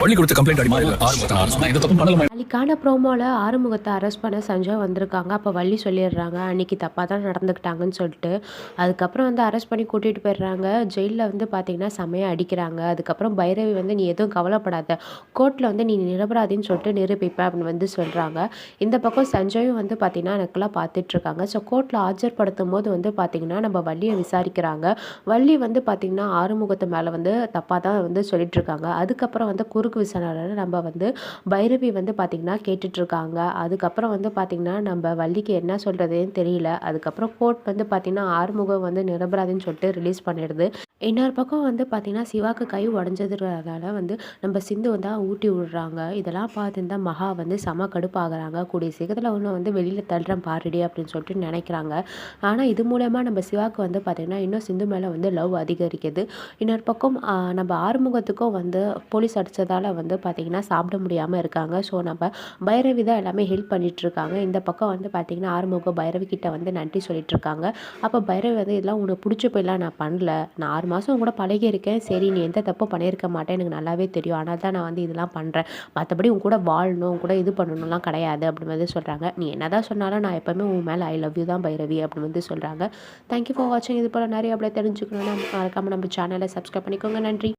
பள்ளி கொடுத்து கம்ப்ளைண்ட் அடிமா நாளைக்கான ப்ரோமோவில் ஆறுமுகத்தை அரெஸ்ட் பண்ண சஞ்சய் வந்திருக்காங்க. அப்போ வள்ளி சொல்லிடுறாங்க அன்னைக்கு தப்பாக தான் நடந்துக்கிட்டாங்கன்னு சொல்லிட்டு. அதுக்கப்புறம் வந்து அரெஸ்ட் பண்ணி கூட்டிகிட்டு போயிடுறாங்க. ஜெயிலில் வந்து பார்த்தீங்கன்னா செமையாக அடிக்கிறாங்க. அதுக்கப்புறம் பைரவி வந்து நீ எதுவும் கவலைப்படாத. கோர்ட்டில் வந்து நீ நிரபராதின்னு சொல்லிட்டு நிரூபிப்பேன் அப்படின்னு வந்து சொல்கிறாங்க இந்த பக்கம் சஞ்சயும் வந்து பார்த்தீங்கன்னா எனக்குலாம் பார்த்துட்ருக்காங்க ஸோ கோர்ட்டில் ஆஜர்படுத்தும் போது வந்து பார்த்தீங்கன்னா நம்ம வள்ளியை விசாரிக்கிறாங்க. வள்ளி வந்து பார்த்தீங்கன்னா ஆறுமுகத்து மேலே வந்து தப்பாக தான் வந்து சொல்லிட்டுருக்காங்க. அதுக்கப்புறம் வந்து குறுக்கு விசாரணையில் நம்ம வந்து பைரவி வந்து பார்த்திங்கன்னா கேட்டுட்ருக்காங்க. அதுக்கப்புறம் வந்து பார்த்திங்கன்னா நம்ம வள்ளிக்கு என்ன சொல்கிறதுன்னு தெரியல. அதுக்கப்புறம் கோர்ட் வந்து பார்த்திங்கன்னா ஆறுமுகம் வந்து நிரபராதின்னு சொல்லிட்டு ரிலீஸ் பண்ணிடுது. இன்னொரு பக்கம் வந்து பார்த்திங்கன்னா சிவாக்கு கை உடஞ்சதுனால வந்து நம்ம சிந்து வந்து ஊட்டி விடுறாங்க. இதெல்லாம் பார்த்துருந்தா மகா வந்து செம கடுப்பாகிறாங்க. கூடிய சீக்கிரத்தில் ஒன்று வந்து வெளியில் தள்ளுறேன் பாருடி அப்படின்னு சொல்லிட்டு நினைக்கிறாங்க. ஆனால் இது மூலயமா நம்ம சிவாக்கு வந்து பார்த்திங்கன்னா இன்னும் சிந்து மேலே வந்து லவ் அதிகரிக்குது. இன்னொரு பக்கம் நம்ம ஆறுமுகத்துக்கும் வந்து போலீஸ் அடித்ததால் வந்து பார்த்திங்கன்னா சாப்பிட முடியாமல் இருக்காங்க. ஸோ நம்ம பைரவி தான் எல்லாமே ஹெல்ப் பண்ணிகிட்ருக்காங்க இந்த பக்கம் வந்து பார்த்திங்கன்னா ஆறுமுகம் பைரவி கிட்ட வந்து நன்றி சொல்லிட்டு இருக்காங்க. அப்போ பைரவி வந்து இதெல்லாம் உனக்கு பிடிச்ச போயெல்லாம் நான் பண்ணல. நான் மாதம் கூட பழகி இருக்கேன் சரி நீ எந்த தப்பும் பண்ணியிருக்க மாட்டேன் எனக்கு நல்லாவே தெரியும். ஆனால் தான் நான் வந்து இதெல்லாம் பண்ணுறேன் மற்றபடி உன் கூட வாழணும் உன் கூட இது பண்ணணும்லாம் கிடையாது அப்படின்னு வந்து சொல்கிறாங்க நீ என்ன தான் சொன்னாலும் நான் எப்போவுமே உன் மேலே ஐ லவ் யூ தான் பைரவி அப்படின்னு வந்து சொல்கிறாங்க தேங்க்யூ ஃபார் வாட்சிங் இது போல் நிறைய அப்படியே தெரிஞ்சுக்கணும்னா மறக்காமல் நம்ம சேனலை சப்ஸ்கிரைப் பண்ணிக்கோங்க. நன்றி.